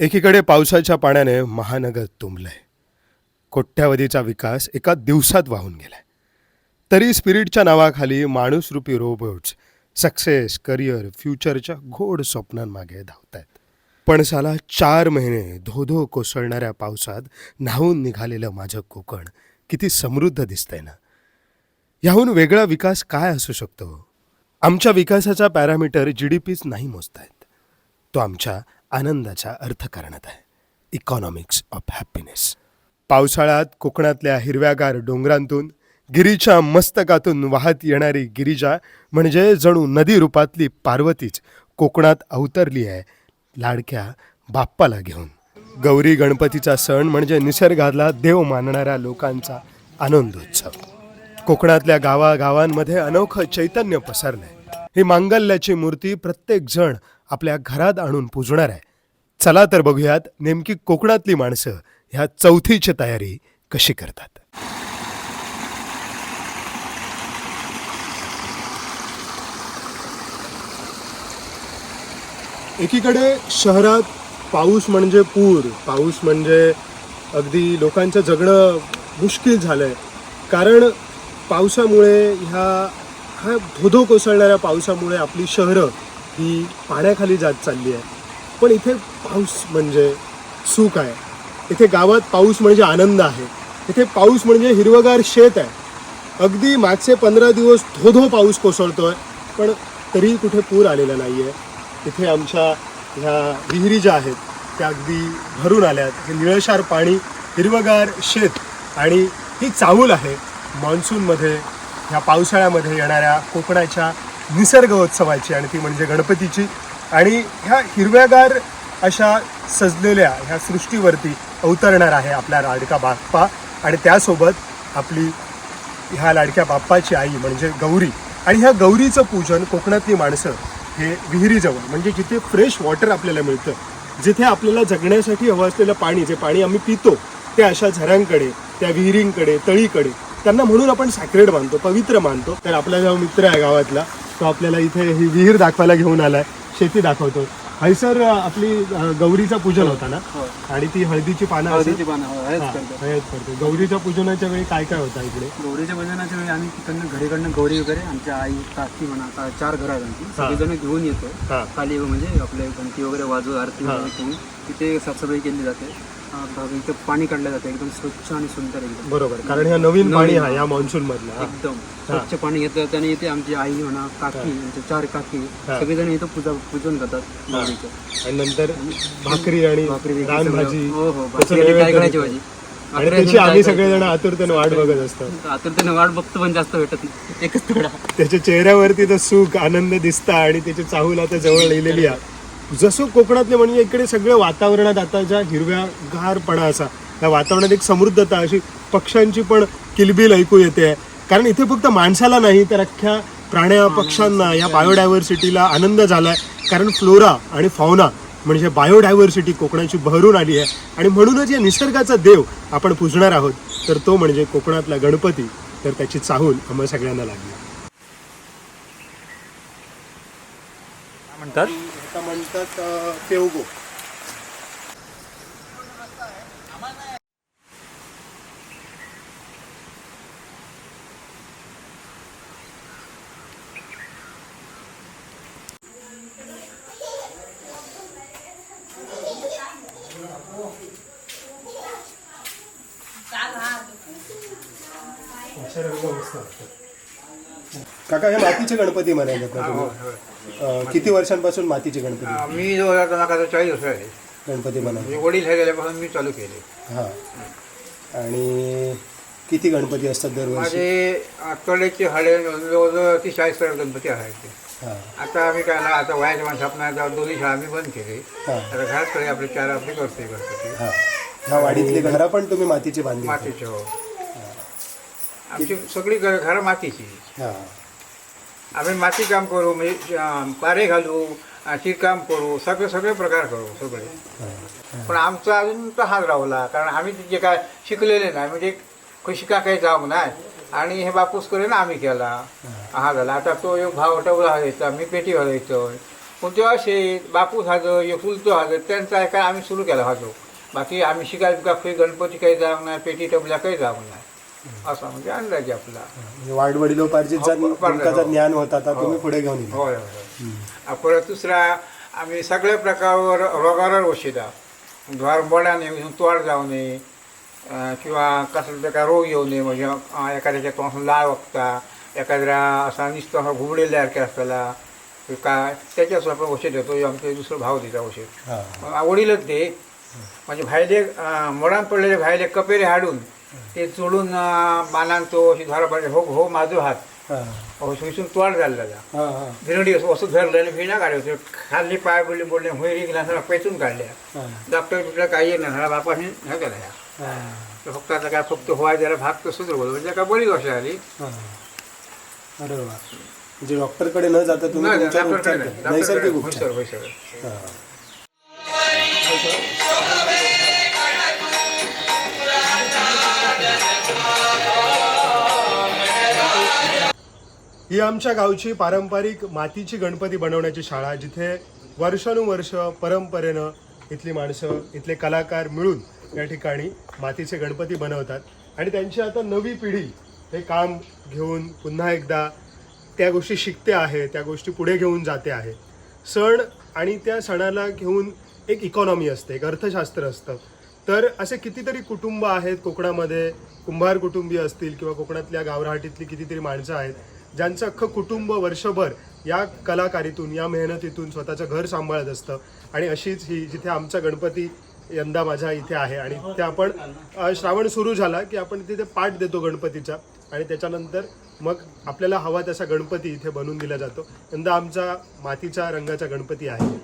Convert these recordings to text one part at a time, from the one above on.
एकीकडे पावसाच्या पाण्याने महानगर तुंबलंय. कोट्यावधीचा विकास एका दिवसात वाहून गेलाय. तरी स्पिरिटच्या नावाखाली माणूसरूपी रोबोट्स सक्सेस करिअर फ्युचरच्या घोड स्वप्नांमागे धावत आहेत पण साला चार महिने धो धो कोसळणाऱ्या पावसात न्हावून निघालेलं माझं कोकण किती समृद्ध दिसतंय ना. याहून वेगळा विकास काय असू शकतो? आमच्या विकासाचा पॅरामीटर जी डी पीच नाही मोजतायत. तो आमच्या आनंदाचा अर्थ करण्यात आहे. इकॉनॉमिक्स ऑफ हॅपीनेस पावसाळ्यात कोकणातल्या हिरव्यागार डोंगरांतून गिरीच्या मस्तकातून वाहत येणारी गिरिजा म्हणजे जणू नदी रूपातली पार्वतीच कोकणात अवतरली आहे लाडक्या बाप्पाला घेऊन. गौरी गणपतीचा सण म्हणजे निसर्गातला देव मानणाऱ्या लोकांचा आनंदोत्सव. कोकणातल्या गावागावांमध्ये अनोखं चैतन्य पसरलंय. ही मांगल्याची मूर्ती प्रत्येक जण आपल्या घरात आणून पुजणार आहे. चला तर बघूयात नेमकी कोकणातली माणसं ह्या चौथीची तयारी कशी करतात. एकीकडे शहरात पाऊस म्हणजे पूर पाऊस म्हणजे अगदी लोकांचं जगणं मुश्किल झालं आहे कारण पावसामुळे ह्या हा धोधो कोसळणाऱ्या पावसामुळे आपली शहरं ही पाण्याखाली जात चालली आहे. पण इथे पाऊस म्हणजे सुख आहे. इथे गावात पाऊस म्हणजे आनंद आहे. इथे पाऊस म्हणजे हिरवगार शेत आहे. अगदी मागचे पंधरा दिवस धोधो पाऊस कोसळतो आहे पण तरीही कुठे पूर आलेला नाही आहे इथे आमच्या ह्या विहिरी ज्या आहेत त्या अगदी भरून आल्यात. हे निळशार पाणी हिरवगार शेत आणि ही चाहूल आहे. मान्सूनमध्ये ह्या पावसाळ्यामध्ये येणाऱ्या कोकणाच्या निसर्गोत्सवाची आणि ती म्हणजे गणपतीची. आणि ह्या हिरव्यागार अशा सजलेल्या ह्या सृष्टीवरती अवतरणार आहे आपला लाडका बाप्पा. आणि त्यासोबत आपली ह्या लाडक्या बाप्पाची आई म्हणजे गौरी. आणि ह्या गौरीचं पूजन कोकणातली माणसं हे विहिरीजवळ म्हणजे जिथे फ्रेश वॉटर आपल्याला मिळतं जिथे आपल्याला जगण्यासाठी हवं असलेलं पाणी जे पाणी आम्ही पितो ते अशा झऱ्यांकडे त्या विहिरींकडे तळीकडे त्यांना म्हणून आपण सॅक्रेड मानतो पवित्र मानतो. तर आपला जो मित्र आहे गावातला तो आपल्याला इथे ही विहीर दाखवायला घेऊन आलाय. शेती दाखवतो. हयसर आपली गौरीचं पूजन होता ना? आणि ती हळदीची पानं असं- हळदीची पानं हो, हा, करतो. हळद करतो. गौरीच्या पूजनाच्या वेळी काय काय होतं इकडे? गौरीच्या भजनाच्या वेळी आम्ही तिकडनं घरीकडनं गौरी वगैरे आमच्या आई काकी म्हणा चार घर आहेत आमची. सगळेजण घेऊन येतो. हा. खाली म्हणजे आपले गणती वगैरे वाजू आरती वगैरे करून तिथे साफसफाई केली जाते. हा, इथं पाणी काढलं जातं एकदम स्वच्छ आणि सुंदर एकदम. बरोबर कारण ह्या नवीन पाणी हा या मान्सून मधला एकदम स्वच्छ पाणी घेतलं जातं आणि इथे आमची आई म्हणा काकी आमचे चार काकी. सगळेजण इथं पूजा पूजन करतात आणि नंतर भाकरी आणि. भाजी. हो हो भाकरी काय करायची. भाजी. आणि त्याची आम्ही सगळेजण आतुरतेने वाट बघत असतो. करायची? आता त्याने वाट बघतो पण जास्त भेटत नाही. एकच थोडा त्याच्या चेहऱ्यावरती तर सुख आनंद दिसता आणि त्याची चाहूल आता जवळ लिहिलेली आहे. जसं कोकणातले म्हणजे इकडे सगळं वातावरणात आता ज्या हिरव्या गारपणा असा त्या वातावरणात एक समृद्धता अशी पक्ष्यांची पण किलबिल ऐकू येते. कारण इथे फक्त माणसाला नाही तर अख्ख्या प्राण्या पक्ष्यांना या बायोडायव्हर्सिटीला आनंद झालाय. कारण फ्लोरा आणि फौना म्हणजे बायोडायव्हर्सिटी कोकणाची बहरून आली आहे. आणि म्हणूनच या निसर्गाचा देव आपण पूजणार आहोत. तर तो म्हणजे कोकणातला गणपती. तर त्याची चाहूल आम्हा सगळ्यांना लागली. म्हणतात? आता म्हणतात केवगो काका हे मातीचे गणपती म्हणायचे ना तुम्ही? अं, किती वर्षांपासून मातीचे गणपती? मी जो चाळीस वर्ष आहे. गणपती म्हणजे वडील हे गेल्यापासून मी चालू केले. हा. आणि किती गणपती असतात दरवर्षी? माझे आठवड्याचे हाडे जवळजवळ तीस चाळीस गणपती आहेत हा. आता आम्ही काय ना आता वयाच्या माणसं आपण दोन्ही शाळा आम्ही बंद केली. हा. आता घराकडे आपले चार आपले करते गणपती. हा. ह्या वाडीतली घरं पण तुम्ही मातीची बांधली? मातीचे हो. आमची सगळी घर घरं मातीची. हा. आम्ही माती काम करू म्हणजे अं, पारे घालू शिरकाम करू सगळे सगळे प्रकार करू सगळे. पण आमचा अजून तो हात राहला कारण आम्ही जे काय शिकलेले नाही म्हणजे शिका काही जाऊ नाही. आणि हे बापूस करेन आम्ही केला. हा. झाला. आता तो एक भाव टवला हलायचा मी पेटी हलायचो पण तेव्हा शेत बापूस हाजो हे फुलतो हाजो त्यांचा काय आम्ही सुरू केला हाजो बाकी आम्ही शिकाय बिका गणपती काही जावंक नाही पेटी टबला काही जावंक नाही. असा म्हणजे अंदाजे आपला. म्हणजे वडिलोपार्जित जर हो, ज्ञान होता तर तुम्ही हो. पुढे घेऊन येईल होय होय आ, परत दुसरा आम्ही सगळ्या प्रकारवर रोगावर वशिता द्वार बोडाने तोड जाऊ नये. किंवा कसला प्रकार रोग येऊ नये म्हणजे एखाद्याच्या तोंडातून लाळ वखता एखाद्या असा नुसतं असा सारखे असताना काय त्याच्याच आपण औषध देतो आमचे दुसरं भाव दिता औषध हा. आवडीलच ते म्हणजे भायले अं, मोडान पडलेले भायले कपेरे हाडून ते चोडून अं, बांदान तो अशी धरा पाहिजे. हो हो माझो हात. हसून तोड झालेला हा, हा. भिरडी असं धरलं आणि भिना काढले. होते खाल्ली पाय बोलले बोलले होईरी गेला सगळा पेचून काढल्या. डॉक्टर बिक्टर काही येणार सगळा बापाने हे केला फक्त आता काय फक्त व्हाय जरा भाग तर सुधर बोल म्हणजे काय बरी गोष्ट झाली. हा. अरे वा. म्हणजे डॉक्टरकडे न जाता तुम्ही. नैसर्गिक. उपचार. ही आमच्या गावची पारंपरिक मातीची गणपती बनवण्याची शाळा जिथे वर्षानुवर्ष परंपरेनं इथली माणसं इथले कलाकार मिळून या ठिकाणी मातीचे गणपती बनवतात. आणि त्यांची आता नवी पिढी हे काम घेऊन पुन्हा एकदा त्या गोष्टी शिकते आहे त्या गोष्टी पुढे घेऊन जाते आहे. सण आणि त्या सणाला घेऊन एक इकॉनॉमी असते एक अर्थशास्त्र असतं. तर असे कितीतरी कुटुंब आहेत कोकणामध्ये कुंभार कुटुंबीय असतील किंवा कोकणातल्या गावराहाटीतली कितीतरी माणसं आहेत ज्यांचं अख्खं कुटुंब वर्षभर या कलाकारीतून या मेहनतीतून स्वतःचं घर सांभाळत असतं. आणि अशीच ही जिथे आमचा गणपती यंदा माझ्या इथे आहे. आणि ते आपण श्रावण सुरू झाला की आपण तिथे पाठ देतो गणपतीचा. आणि त्याच्यानंतर मग आपल्याला हवा तसा गणपती इथे बनवून दिला जातो. यंदा आमचा मातीच्या रंगाचा गणपती आहे.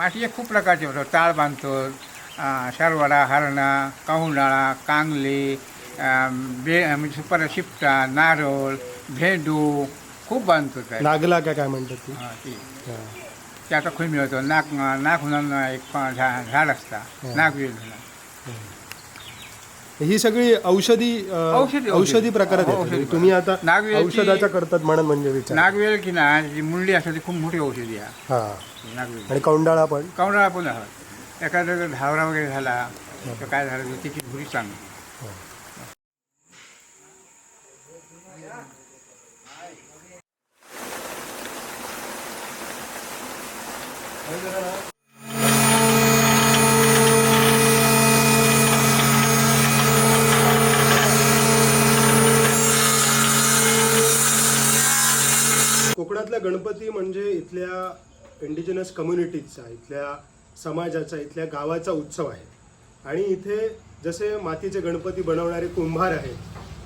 मातीचे खूप प्रकारचे होतात. टाळ बांधतो शारवाडा हरणा काहुंडाळा कांगले बे म्हणजे सुपारा शिपटा नारळ भेंडू खूप बांधतो काय नागला काय काय म्हणतात ती? हा, ती. हा. ते आता खंय मिळतो नाक नाक म्हणून एक झाड असता. नागवेल म्हणून. ही सगळी औषधी अ, औषधी- औषधी. प्रकारात हो, येतात. औषधी म्हणजे तुम्ही आता नागवेलची- औषधाचा करतात म्हणून म्हणजे विचार. नागवेल की ना जी मुंडी असते ती खूप मोठी औषधी आहे. हा. नागवेल. आणि कौंडाळा पण? कवडा पण आहोत एखादा धावरा वगैरे झाला तर काय झालं? तर त्याची भुरी चांगली कोकणातला गणपती म्हणजे इथल्या इंडिजिनस कम्युनिटीजचा इथल्या समाजाचा इथल्या गावाचा उत्सव आहे. आणि इथे जसे मातीचे गणपती बनवणारे कुंभार आहेत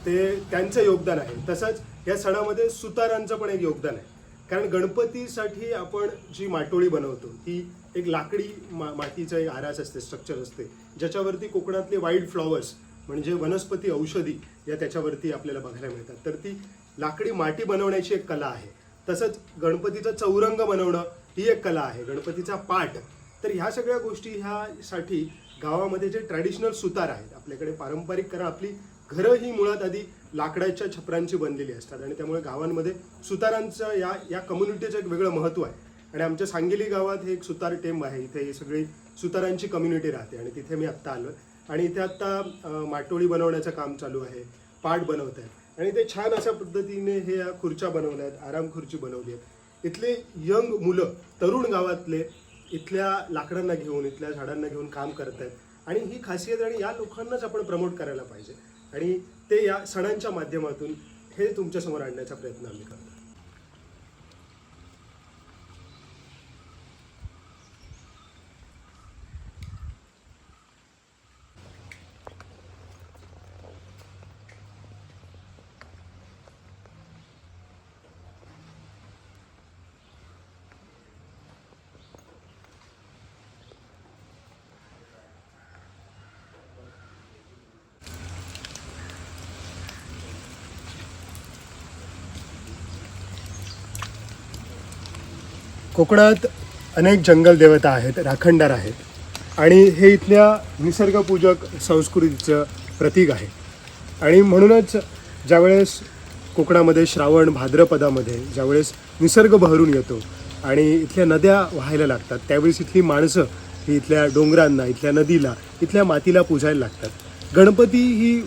ते त्यांचं योगदान आहे. तसंच या सणामध्ये सुतारांचं पण एक योगदान आहे. कारण गणपतीसाठी आपण जी माटोळी बनवतो ती एक लाकडी मा मातीचं एक आरास असते स्ट्रक्चर असते. ज्याच्यावरती कोकणातले वाईल्ड फ्लॉवर्स म्हणजे वनस्पती औषधी या त्याच्यावरती आपल्याला बघायला मिळतात. तर ती लाकडी माती बनवण्याची एक कला आहे. तसंच गणपतीचा चौरंग बनवणं ही एक कला आहे गणपतीचा पाठ. तर ह्या सगळ्या गोष्टी ह्यासाठी गावामध्ये जे ट्रॅडिशनल सुतार आहेत आपल्याकडे पारंपरिक कारण आपली घरं ही मुळात आधी लाकडाच्या छपरांची बनलेली असतात आणि त्यामुळे गावांमध्ये सुतारांचं या या कम्युनिटीचं एक वेगळं महत्त्व आहे. आणि आमच्या सांगली गावात हे एक सुतार टेंब आहे इथे ही सगळी सुतारांची कम्युनिटी राहते आणि तिथे मी आत्ता आलो आणि इथे आत्ता माटोळी बनवण्याचं काम चालू आहे पाट बनवत आहे आणि ते छान अशा पद्धतीने हे या खुर्च्या बनवल्या आहेत आराम खुर्ची बनवली आहेत. इथले यंग मुलं तरुण गावातले इथल्या लाकडांना घेऊन इथल्या झाडांना घेऊन काम करत आहेत. आणि ही खासियत आणि या लोकांनाच आपण प्रमोट करायला पाहिजे. आणि ते या सणांच्या माध्यमातून हे तुमच्यासमोर आणण्याचा प्रयत्न आम्ही करतो. कोकणात अनेक जंगल देवता आहेत राखणदार आहेत. आणि हे इथल्या निसर्गपूजक संस्कृतीचं प्रतीक आहे. आणि म्हणूनच ज्यावेळेस कोकणामध्ये श्रावण भाद्रपदामध्ये ज्यावेळेस निसर्ग बहरून येतो आणि इथल्या नद्या व्हायला लागतात त्यावेळेस इथली माणसं ही इथल्या डोंगरांना इथल्या नदीला इथल्या मातीला पूजायला लागतात. गणपती ही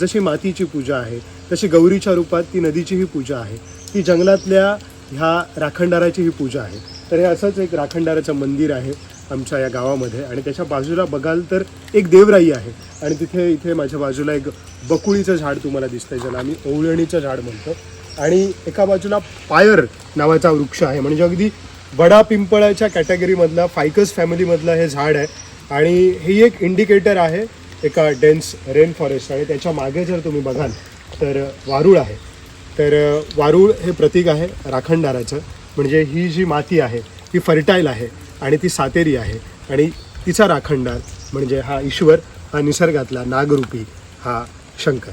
जशी मातीची पूजा आहे तशी गौरीच्या रूपात ती नदीची ही पूजा आहे. ती जंगलातल्या ह्या राखणदाराची ही पूजा आहे. तर हे असंच एक राखणदाराचं मंदिर आहे आमच्या या गावामध्ये. आणि त्याच्या बाजूला बघाल तर एक देवराई आहे. आणि तिथे इथे माझ्या बाजूला एक बकुळीचं झाड तुम्हाला दिसतंय. ज्याला आम्ही ओवळणीचं झाड म्हणतो. आणि एका बाजूला पायर नावाचा वृक्ष आहे. म्हणजे अगदी बडा पिंपळाच्या कॅटेगरीमधला फायकस फॅमिलीमधलं हे झाड आहे. आणि हे एक इंडिकेटर आहे एका डेन्स रेन फॉरेस्ट. आणि त्याच्यामागे जर तुम्ही बघाल तर वारुळ आहे. तर वारूळ हे प्रतीक आहे राखणदाराचं. म्हणजे ही जी माती आहे ती फर्टाईल आहे आणि ती सातेरी आहे. आणि तिचा राखणदार म्हणजे हा ईश्वर हा निसर्गातला नागरूपी हा शंकर.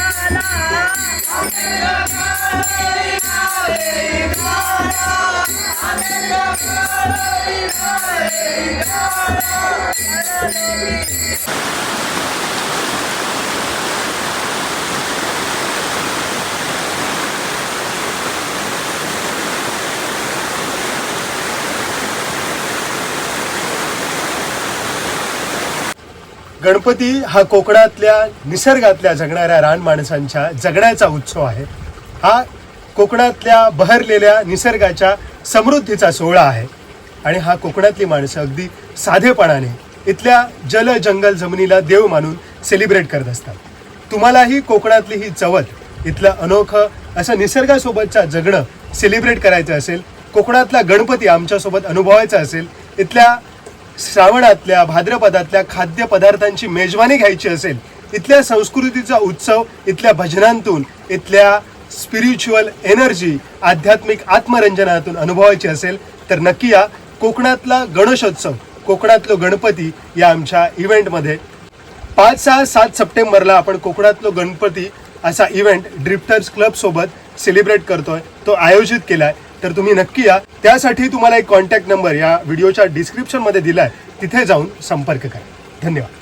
गणपती हा कोकणातल्या निसर्गातल्या जगणाऱ्या रान माणसांच्या जगण्याचा उत्सव आहे. हा कोकणातल्या बहरलेल्या निसर्गाच्या समृद्धीचा सोहळा आहे. आणि हा कोकणातली माणसं अगदी साधेपणाने इथल्या जल जंगल जमिनीला देव मानून सेलिब्रेट करत असतात. तुम्हालाही कोकणातली ही चवत इथलं अनोखं असं निसर्गासोबतच्या जगणं सेलिब्रेट करायचं असेल कोकणातला गणपती आमच्यासोबत अनुभवायचा असेल इथल्या श्रावणातल्या भाद्रपदातल्या खाद्यपदार्थांची मेजवानी घ्यायची असेल इथल्या संस्कृतीचा उत्सव इथल्या भजनांतून इथल्या स्पिरिच्युअल एनर्जी आध्यात्मिक आत्मरंजनातून अनुभवायची असेल तर नक्की या कोकणातला गणेशोत्सव कोकणातलो गणपती या आमच्या इव्हेंटमध्ये पाच सहा सात सप्टेंबरला आपण कोकणातलो गणपती असा इव्हेंट ड्रिफ्टर्स क्लब सोबत सेलिब्रेट करतोय तो आयोजित केलाय. तर तुम्ही नक्की या. त्यासाठी तुम्हाला एक कॉन्टॅक्ट नंबर या व्हिडिओच्या डिस्क्रिप्शनमध्ये दिलाय. तिथे जाऊन संपर्क करा. धन्यवाद.